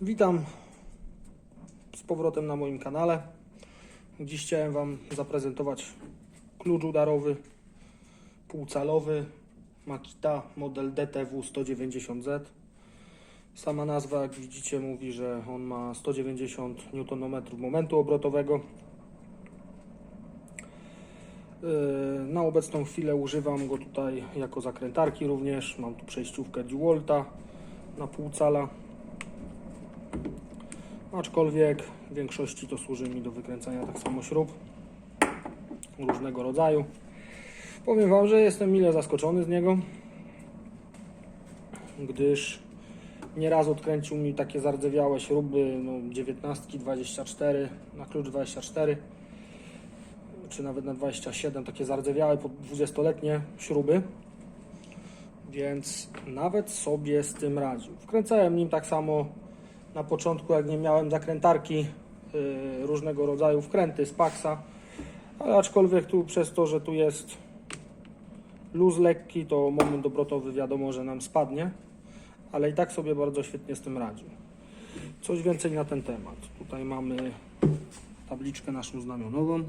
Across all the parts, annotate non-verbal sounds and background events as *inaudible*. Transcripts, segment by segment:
Witam z powrotem na moim kanale. Dziś chciałem Wam zaprezentować klucz udarowy półcalowy Makita model DTW 190Z. Sama nazwa, jak widzicie, mówi, że on ma 190 Nm momentu obrotowego. Yy, Na obecną chwilę używam go tutaj jako zakrętarki również. Mam tu przejściówkę DeWalta na pół cala. Aczkolwiek w większości to służy mi do wykręcania tak samo śrub różnego rodzaju. Powiem Wam, że jestem mile zaskoczony z niego, gdyż nieraz odkręcił mi takie zardzewiałe śruby, no 19, 24, na klucz 24, czy nawet na 27, takie zardzewiałe, po 20-letnie śruby, więc nawet sobie z tym radził. Wkręcałem nim tak samo na początku, jak nie miałem zakrętarki y, różnego rodzaju wkręty z Paxa, ale aczkolwiek tu przez to, że tu jest luz lekki, to moment obrotowy wiadomo, że nam spadnie, ale i tak sobie bardzo świetnie z tym radził. Coś więcej na ten temat. Tutaj mamy tabliczkę naszą znamionową.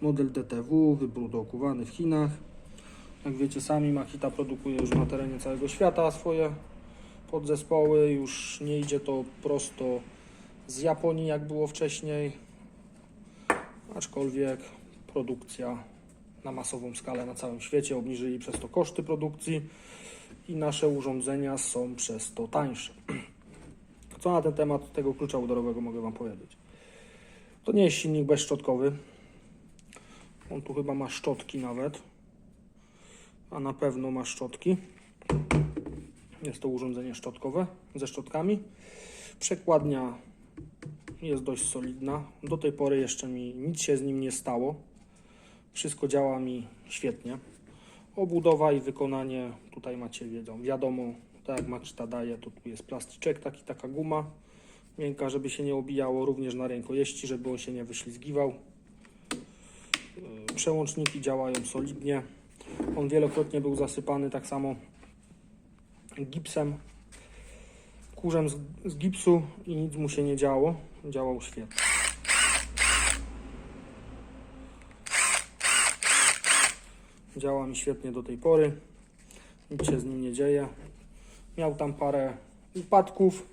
Model DTW, wyprodukowany w Chinach. Jak wiecie sami, Makita produkuje już na terenie całego świata swoje podzespoły. Już nie idzie to prosto z Japonii, jak było wcześniej. Aczkolwiek produkcja na masową skalę na całym świecie obniżyli przez to koszty produkcji i nasze urządzenia są przez to tańsze. *clears throat* Co na ten temat tego klucza udarowego mogę Wam powiedzieć? To nie jest silnik bezszczotkowy. On tu chyba ma szczotki nawet, a na pewno ma szczotki. Jest to urządzenie szczotkowe ze szczotkami. Przekładnia jest dość solidna. Do tej pory jeszcze mi nic się z nim nie stało. Wszystko działa mi świetnie. Obudowa i wykonanie tutaj macie wiedzą. Wiadomo, tak jak Makita daje, to tu jest plasticzek, taki, taka guma miękka, żeby się nie obijało, również na rękojeści, żeby on się nie wyślizgiwał. Przełączniki działają solidnie. On wielokrotnie był zasypany tak samo gipsem, kurzem z, z gipsu i nic mu się nie działo. Działał świetnie. Działa mi świetnie do tej pory. Nic się z nim nie dzieje. Miał tam parę upadków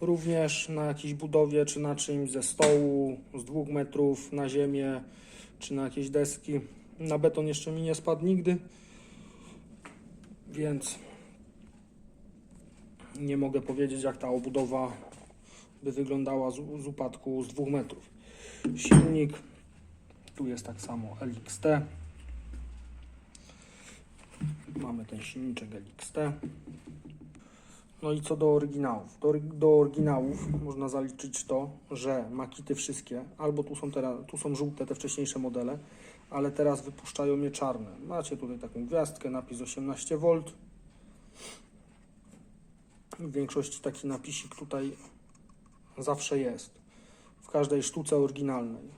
również na jakiejś budowie, czy na czymś ze stołu, z dwóch metrów na ziemię, czy na jakieś deski. Na beton jeszcze mi nie spadł nigdy, więc nie mogę powiedzieć, jak ta obudowa by wyglądała z, z upadku z dwóch metrów. Silnik, tu jest tak samo LXT. Mamy ten silniczek LXT. No i co do oryginałów. Do, do oryginałów można zaliczyć to, że makity wszystkie, albo tu są, teraz, tu są żółte, te wcześniejsze modele, ale teraz wypuszczają je czarne. Macie tutaj taką gwiazdkę, napis 18V. W większości taki napisik tutaj zawsze jest. W każdej sztuce oryginalnej.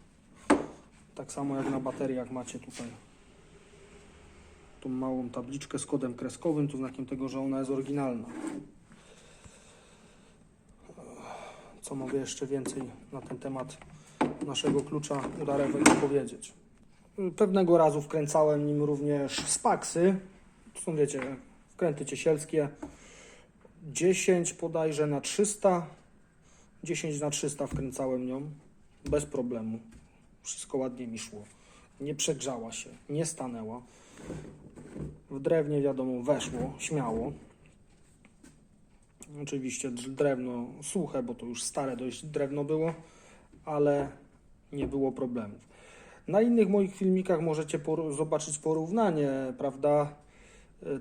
Tak samo jak na bateriach macie tutaj tą małą tabliczkę z kodem kreskowym, to znakiem tego, że ona jest oryginalna. Co mogę jeszcze więcej na ten temat naszego klucza udarowego powiedzieć? Pewnego razu wkręcałem nim również spaksy. To są, wiecie, wkręty ciesielskie. 10 bodajże na 300. 10 na 300 wkręcałem nią bez problemu. Wszystko ładnie mi szło. Nie przegrzała się, nie stanęła. W drewnie wiadomo weszło śmiało. Oczywiście drewno suche, bo to już stare dość drewno było, ale nie było problemów. Na innych moich filmikach możecie por- zobaczyć porównanie, prawda,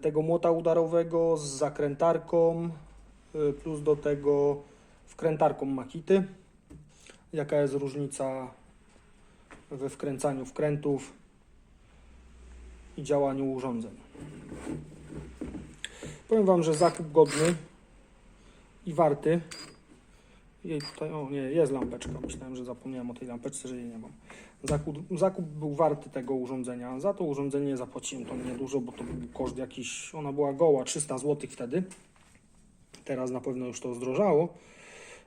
tego młota udarowego z zakrętarką, e, plus do tego wkrętarką Makity. Jaka jest różnica we wkręcaniu wkrętów i działaniu urządzeń. Powiem Wam, że zakup godny i warty. Jej tutaj, o nie, jest lampeczka. Myślałem, że zapomniałem o tej lampeczce, że jej nie mam. Zakup, zakup był warty tego urządzenia. Za to urządzenie zapłaciłem to niedużo, bo to był koszt jakiś, ona była goła, 300 zł wtedy. Teraz na pewno już to zdrożało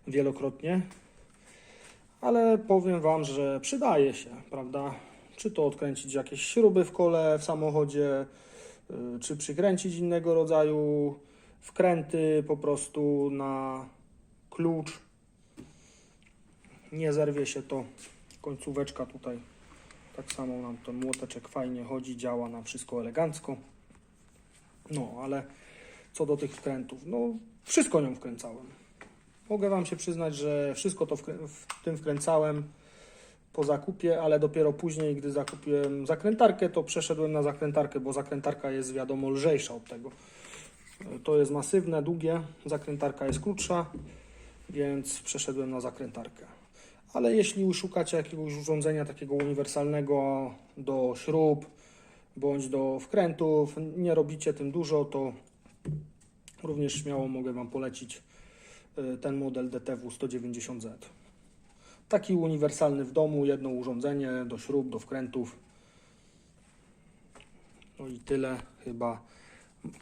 wielokrotnie, ale powiem Wam, że przydaje się, prawda? Czy to odkręcić jakieś śruby w kole w samochodzie, y, czy przykręcić innego rodzaju wkręty po prostu na klucz. Nie zerwie się to. Końcóweczka tutaj tak samo nam ten młoteczek fajnie chodzi, działa na wszystko elegancko. No, ale co do tych wkrętów, no wszystko nią wkręcałem. Mogę Wam się przyznać, że wszystko to wkrę- w tym wkręcałem po zakupie, ale dopiero później, gdy zakupiłem zakrętarkę, to przeszedłem na zakrętarkę, bo zakrętarka jest wiadomo lżejsza od tego. To jest masywne, długie, zakrętarka jest krótsza, więc przeszedłem na zakrętarkę. Ale jeśli szukacie jakiegoś urządzenia takiego uniwersalnego do śrub bądź do wkrętów, nie robicie tym dużo, to również śmiało mogę Wam polecić y, ten model DTW 190Z. Taki uniwersalny w domu, jedno urządzenie do śrub, do wkrętów. No i tyle chyba,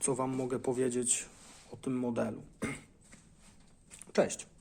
co Wam mogę powiedzieć o tym modelu. *clears throat* Cześć.